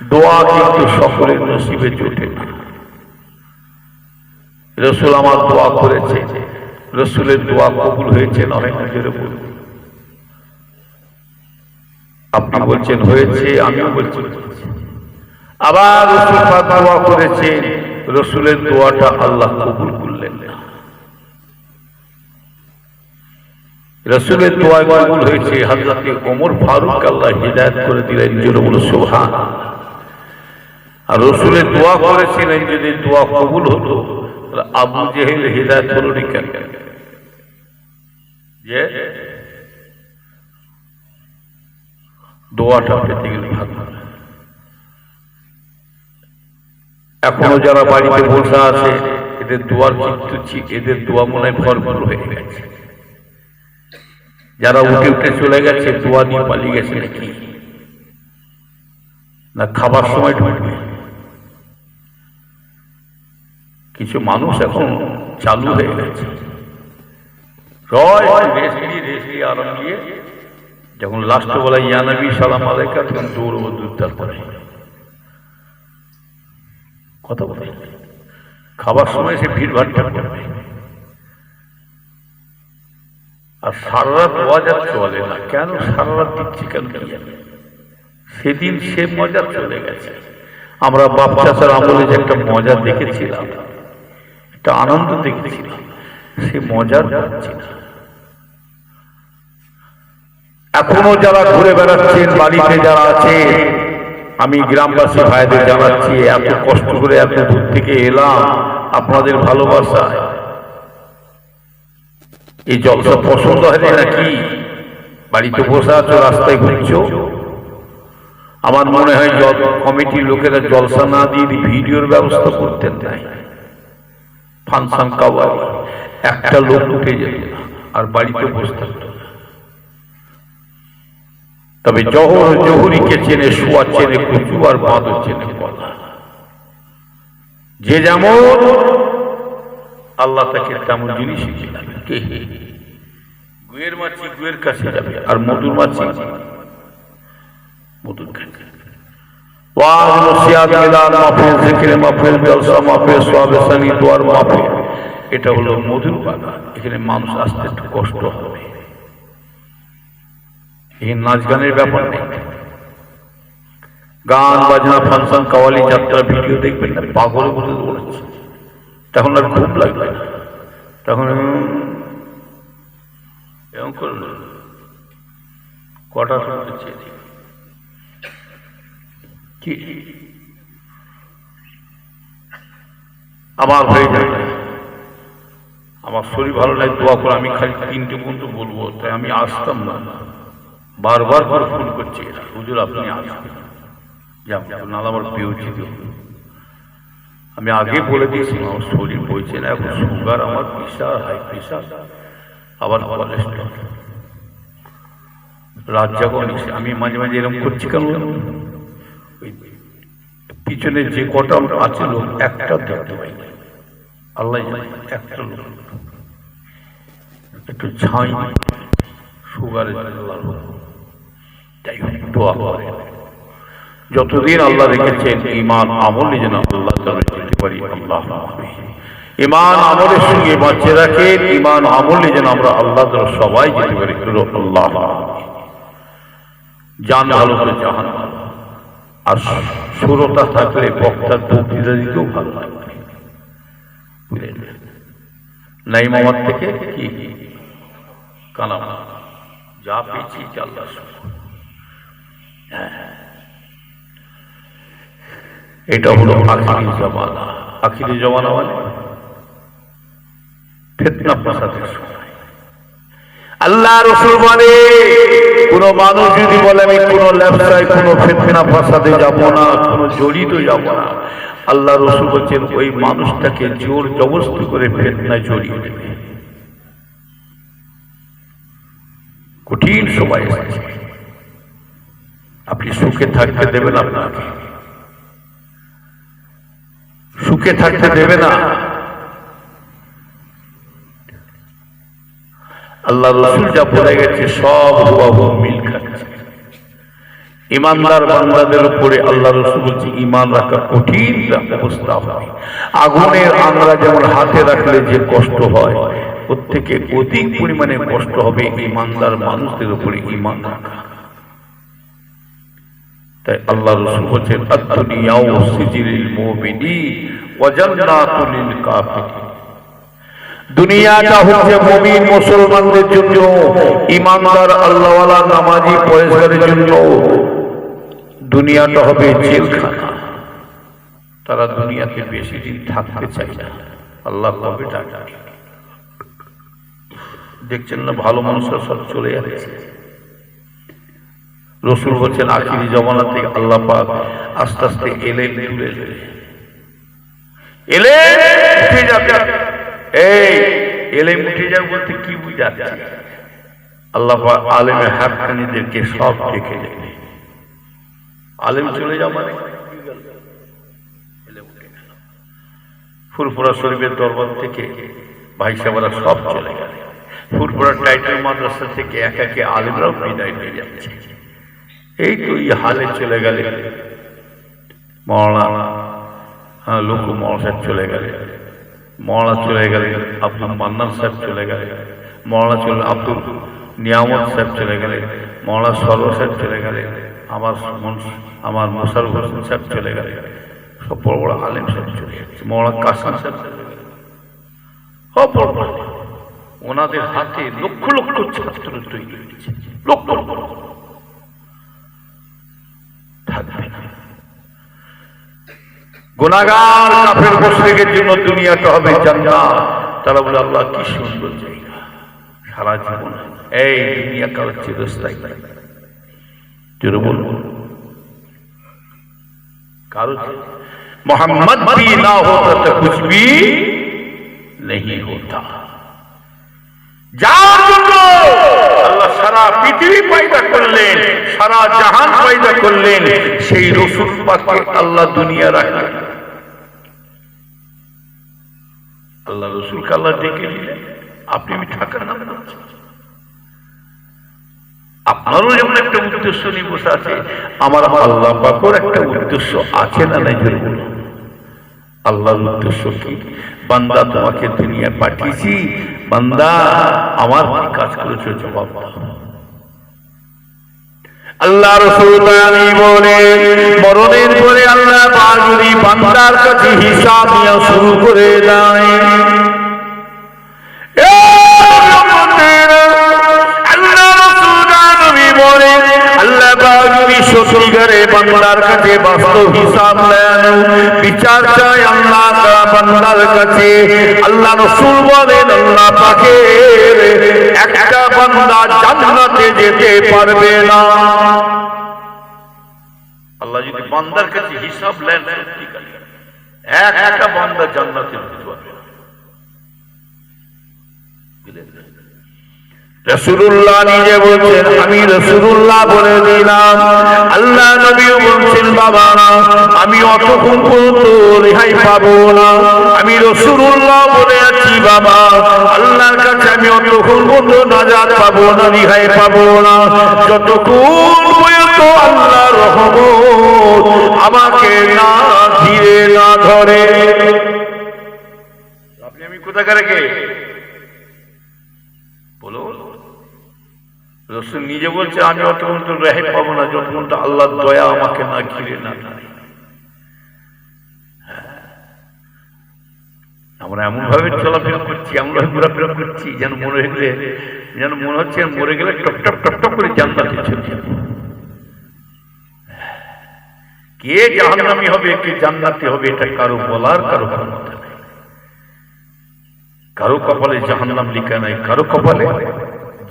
দোয়া কিন্তু সকলের নসিবে জোটে। না রসুল আমার দোয়া করেছে রসুলের দোয়া কবুল হয়েছে নয় নজরে বলুন। আপনি বলছেন, হয়েছে, আমিও বলছি। আবার রসুল দোয়া করেছেন, রসুলের দোয়াটা আল্লাহ কবুল করলেন। রসুলের দোয়া কবুল হয়েছে, হাজরাতে ওমর ফারুক আল্লাহ হিদায়ত করে দিলেন, জোরে বলো সোহান আর রসুলে দোয়া করেছিলেন, যদি দোয়া কবুল হতো আবু জেহেল হিদায়ত হলো কেন? যে দোয়াটা পেতে গেলে ভালো এখনও যারা বাড়িতে বসে আছে, এদের দোয়ার চিত্তুচ্ছি এদের দোয়া মনে হয় ভরপুর হয়ে গেছে। যারা উঠে উঠে চলে গেছে, দোয়া নিয়ে পালিয়ে গেছে নাকি? না খাবার সময় ঢুকবে? কিছু মানুষ এখন চালু হয়ে গেছে। রয় আরাম নিয়ে যখন লাস্ট বলা ইয়ানবী সালাম আলাইকা, তখন দৌড়বো দুধটার পরে কথা বলে। খাবার সময় সে ভিড় ভাড়টা করবে। আর সারা রাত মজা চলে না। কেন সারা রাত দিচ্ছি, কেন সেদিন সে মজা চলে গেছে। আমরা বাপ চাষার আমলে যে একটা মজা দেখেছিলাম। একটা আনন্দ দেখেছিলাম সে মজা যাচ্ছে এখনও যারা ঘুরে বেড়াচ্ছেন, বাড়িতে যারা আছে আমি গ্রামবাসী ভাইদের জানাচ্ছি, এত কষ্ট করে এত দূর থেকে এলাম আপনাদের ভালোবাসায়। এই জলসা পছন্দ হয় নাকি? বাড়িতে বসে আছো, রাস্তায় ঘুরছো? আমার মনে হয় কমিটির লোকেরা জলসা না দিয়ে ভিডিওর ব্যবস্থা করতেন নাই। ফাংশন কাওয়ার একটা লোক উঠে যেত আর বাড়িতে বসে থাকতো। তবে জহর জহুরিকে চেনে, শুয়া চেনে, কুচু আর বাঁদর চেনে কলা যে যেমন আল্লাহ তাকে তেমন জিনিস গুয়ের মাছি গুয়ের কাছে যাবে আর মধুর মাছি মধুর কাছে ওয়াজ নসিহাত মিলাদ, মাহফিল জিকির মাহফিল, জলসা, মাহফিল সোয়াবে সানি, দোয়ার মাহফিল। এটা হলো মধুর বাগান। এখানে মানুষ আসতে একটু কষ্ট হবে। এই নাচ গানের ব্যাপার নেই। গান, বাজনা, ফাংশন, কাওয়ালি, যাত্রা, ভিডিও দেখবেন না, পাগল বলে তখন আর খুব লাগবে তখন এরকম করুন কটা শুনতে চেয়েছি কি? আমার হয়ে যাবে। আমার শরীর ভালো লাগে দোয়া করে আমি খালি তিনটে পর্যন্ত বলব, তাই আমি আসতাম না। বারবার করে ফোন করছি হুজুর, আপনি আসবেন। নাহলে আমার পেয়েছি আমি আগে বলে দিয়েছি আমার শরীর বইছে না, এখন সুগার, আমার প্রেশার, হাই প্রেশার, আবার কোলেস্ট্রল রাত জাগন আমি মাঝে মাঝে এরকম করছি কেন? পিছনে যে কটা আছে লোক একটা দেখতে পাই আল্লাহ একটা লোক একটু ছাই সুগারের করে যতদিন আল্লাহ রেখেছেন ইমান আমল যেন আল্লাহ যেতে পারি, আল্লাহ ইমান আমলের সঙ্গে বাঁচিয়ে রাখেন ইমান আমলে যেন আমরা আল্লাহ তাআলা সবাই যেতে পারি আল্লাহ জান ভালো তো জাহান ভালো আর সুরতা থাকলে বক্তার বক্তৃতা দিতেও ভালো লাগবে বুঝলেন? থেকে কি? যা পেয়েছি আল্লাহ শুকর। এটা হলো আখিরি জমানা। আখিরি জমানা মানে ফেতনা ফাসাদের সময় আল্লাহ রসুল বলে, কোন মানুষ যদি বলে, আমি কোন ব্যবসায়, কোন ফেতনা, ফাসাদে যাব না, কোন জড়িত যাব না। আল্লাহ রসুল বলছেন, ওই মানুষটাকে জোর জবস্তি করে ফেতনায় জড়িয়ে দেবে। কঠিন সময় আপনি সুখে থাকতে দেবেন আপনাকে। সুখে থাকতে দেবে না। আল্লাহ রসুল যা বলে গেছে, সব হুবাহু মিল খাচ্ছে। ইমানদার উপরে আল্লাহ রসুল বলছে, ইমান রাখা কঠিন অবস্থা হবে। আগুনের আংরা যেমন হাতে রাখলে যে কষ্ট হয় ওর থেকে অধিক পরিমাণে কষ্ট হবে ইমানদার মানুষদের উপরে ইমান রাখা। তাই আল্লাহ রসুল বলছেন আত্মনিয়াও কাফিরিন। দুনিয়াটা হচ্ছে মুমিন মুসলমানদের জন্য ইমানদার আল্লাহওয়ালা নামাজি পয়সারের জন্য। দুনিয়াটা হবে জেলখানা। তারা দুনিয়াতে বেশি দিন থাকতে চায় না। আল্লাহ কবে ডাকা দেখছেন না ভালো মানুষরা সব চলে যাচ্ছে। রসুল বলছেন আখিরি জমানা থেকে আল্লাহ পাক আস্তে আস্তে এলেন তুলে এলেন এই এলেন উঠে যাবে বলতে কি বুঝাচ্ছে? আল্লাহ আলেমের হাতখানিদেরকে সব রেখে যাবে। আলেম চলে যাও মানে? ফুরফুরা শরীফের দরবার থেকে ভাই সাহেবরা সব চলে গেল। ফুরফুরা টাইটেল মাদ্রাসা থেকে এক একে আলেমরাও বিদায় হয়ে যাচ্ছে। এই তো এই হালে চলে গেলে। মৌলানা হ্যাঁ লোকু মৌলা চলে গেলে। মৌলানা চলে গেলে আব্দুল মান্নান সাহেব চলে গেলে মৌলানা চলে আব্দুল নিয়ামত সাহেব চলে গেলে মৌলানা সরোর সাহেব চলে গেলে আমার আমার মোশারফ হোসেন সাহেব চলে গেলে সব বড় বড় আলেম সাহেব চলে গেছে মৌলানা কাসিম সাহেব চলে গেলে সব বড় বড় ওনাদের হাতে লক্ষ লক্ষ ছাত্র তৈরি হয়েছে লক্ষ লক্ষ থাকবে না গুনাগার কাফের মুশরিকের জন্য দুনিয়াটা হবে জান্নাত তারা বলে আল্লাহ কি সুন্দর জায়গা সারা জীবন এই দুনিয়া কাল চিরস্থায়ী জোরে বলবো কারো मोहम्मद भी ना होता तो कुछ भी नहीं होता যার জন্য আল্লাহ সারা পৃথিবী পয়দা করলেন, সারা জাহান পয়দা করলেন, সেই রসুল পাকে আল্লাহ দুনিয়া রাখলেন। আল্লাহ রসুলকে আল্লাহ ডেকে আপনি আমি নাম আপনারও যেমন একটা উদ্দেশ্য নিয়ে বসে আছে, আমার আল্লাহ পাকর একটা উদ্দেশ্য আছে না নাই। আল্লাহর উদ্দেশ্য কি? বান্দা তোমাকে দুনিয়া পাঠিয়েছি, বান্দা আমার কাজ করেছ জবাব দাও। আল্লাহ রসুল আমি বলে, মরণের পরে আল্লাহ যদি বান্দার কাছে হিসাব নিয়ে শুরু করে দেয়। সত্যিকারে বান্দার কাছে বাস্তব হিসাব নেন, বিচার চাই আল্লাহ তাআলা বান্দার কাছে আল্লাহ রসুল বলেন, আল্লাহ পাকের একটা বান্দা জান্নাতে যেতে পারবে না। আল্লাহ যদি বান্দার কাছে হিসাব নেন এক একটা বান্দা জান্নাতে যেতে পারবে না। রসুল্লাহ নিজে বলছেন, আমি রসুল্লাহ বলে দিলাম। আল্লাহ নবীও বলছেন, বাবা, আমি অতক্ষণ পর্যন্ত রেহাই পাবো না। আমি রসুল্লাহ বলে আছি, বাবা। আল্লাহর কাছে আমি অতক্ষণ পর্যন্ত নাজাত পাবো না, রেহাই পাবো না। যতক্ষণ পর্যন্ত আল্লাহ রহমত আমাকে না ধীরে না ধরে। আপনি আমি কোথাকার কে? বলো রসুল নিজে বলছে, আমি অতক্ষণ তো রেহাই পাবো না যতক্ষণ তো আল্লাহর দয়া আমাকে না ঘিরে না হ্যাঁ। আমরা এমন ভাবে চলাফেরা করছি ভাবে ঘোরাফেরা করছি, যেন মনে হলে, যেন মনে হচ্ছে মরে গেলে টপ টপ টপ টপ করে জান্নাতে চলে। কে জাহান্নামী হবে, কে জান্নাতি হবে, এটা কারও বলার, কারও ক্ষমতা নেই কারও কপালে জাহান্নাম লিখা নাই, কারও কপালে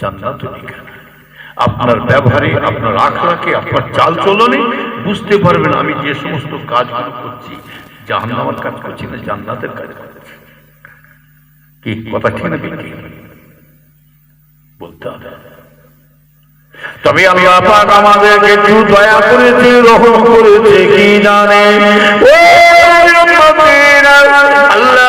জান্নাত লিখা নাই আপনার ব্যবহারে, আপনার আখড়াকে, আপনার চাল চলনে বুঝতে পারবেন আমি যে সমস্ত কাজগুলো করছি। জাহান্নামের কাজ করছি না, জান্নাতের কাজ করছি। কি কথা ঠিক না বলতে হবে। তবে আল্লাহ পাক আমাদেরকে একটু দয়া করেছে রহম করেছে কি জানে? আল্লাহ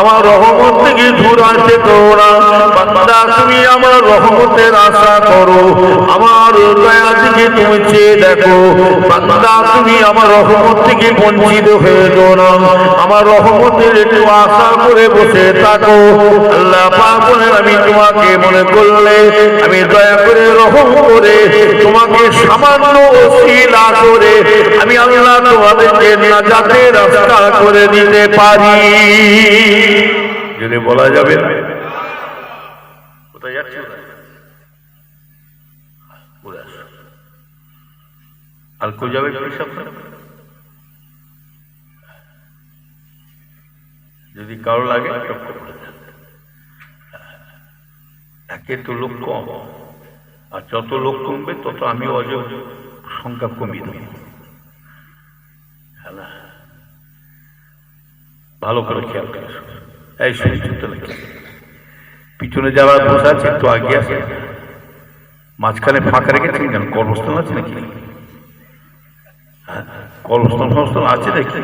আমার রহমত থেকে দূর আসতে করো না বান্দা, তুমি আমার রহমতের আশা করো। আমার দয়া থেকে তুমি চেয়ে দেখো। বান্দা, তুমি আমার রহমত থেকে বঞ্চিত হয়ে না আমার রহমতের একটু আশা করে বসে থাকো। আল্লাহ পাক বলেন, আমি তোমাকে মনে করলে আমি দয়া করে রহম করে তোমাকে সামান্য ওসিলা করে আমি আল্লাহ তোমাদেরকে নাজাতের রাস্তা করে দিতে পারি। যদি বলা যাবে না। কোথায় যাচ্ছে আর কেউ যাবে যদি কারও লাগে একে তো লোক কম। আর যত লোক কমবে তত আমি অজ সংখ্যা কমিয়ে দেব। ভালো করে খেয়াল এই শুনি পিছনে যারা বসে আছে একটু আগে আছে মাঝখানে ফাঁকা রেখেছেন কেন? কর্মস্থল আছে নাকি? হ্যাঁ, কর্মস্থল ফর্মস্থল আছে নাকি?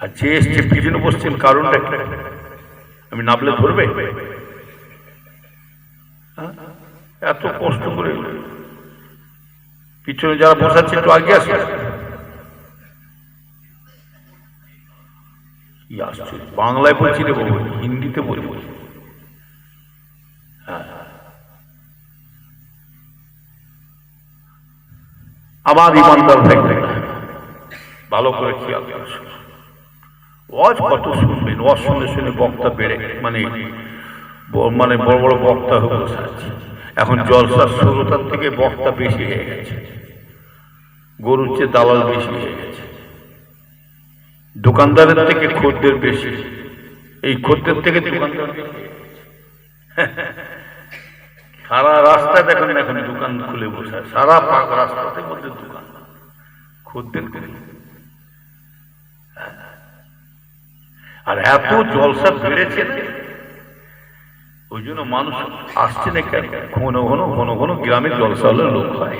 আর যে এসছে পিছনে বসছেন কারণটা? আমি নাবলে ধরবে? হ্যাঁ? এত কষ্ট করে। পিছনে যারা বসাচ্ছে একটু আগে আসে। কি বাংলায় বলছি রে বাবু হিন্দিতে বলব। আমার ইমানদার ভাই। ভালো করে খেয়াল। ওয়াজ কত শুনবেন, ওয়াজ শুনে শুনে বক্তা বেড়ে মানে মানে বড় বড় বক্তা হয়ে বসে আছে। এখন জলসার শ্রোতার থেকে বক্তা বেশি হয়ে গেছে। গরুর চেয়ে দালাল বেশি হয়ে গেছে। দোকানদারের থেকে খদ্দের বেশি। এই খদ্দের থেকে দোকানদার সারা রাস্তায় দেখেন এখন দোকান খুলে বসে সারা পাক রাস্তাতে মধ্যে দোকান। খদ্দের আর এত জলসা বেড়েছে ওই জন্য মানুষ আসছে না কেন? ঘন ঘন ঘন ঘন গ্রামের জলসা হলে লোক হয়।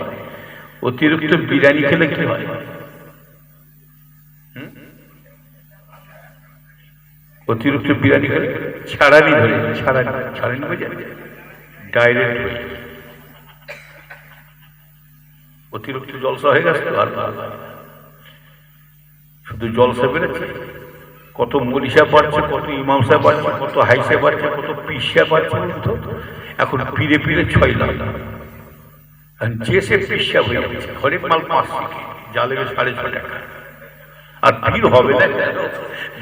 অতিরিক্ত বিরিয়ানি খেলে কি হয়? অতিরিক্ত বিরিয়ানি খেলে ছাড়ানি ধরে ছাড়ানি ছাড়ানি বোঝা ডাইরেক্ট হয়ে যায়। অতিরিক্ত জলসা হয়ে গেছে আর। শুধু জলসা বেড়েছে। কত মরিষা বাড়ছে কত ইমামসা বাড়ছে কত হাইসা বাড়ছে কত পিসা পাচ্ছে এখন পিড়ে ফিরে ছয় লাখ। যে সে পিসা হয়ে যাচ্ছে হরেক মাল পাঁচ জালেবে সাড়ে ছ টাকা। আর ভিড় হবে না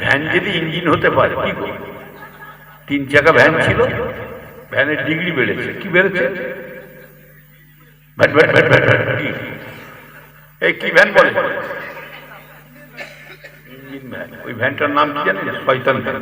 ভ্যান যদি ইঞ্জিন হতে পারে কি করবে? তিন চাকা ভ্যান ছিল ভ্যানের ডিগ্রি বেড়েছে কি বেড়েছে? VAT VAT VAT VAT VAT, এই কি ভ্যান বলে? ইঞ্জিন ভ্যান ওই ভ্যানটার নাম কি জানেন শয়তান ভ্যান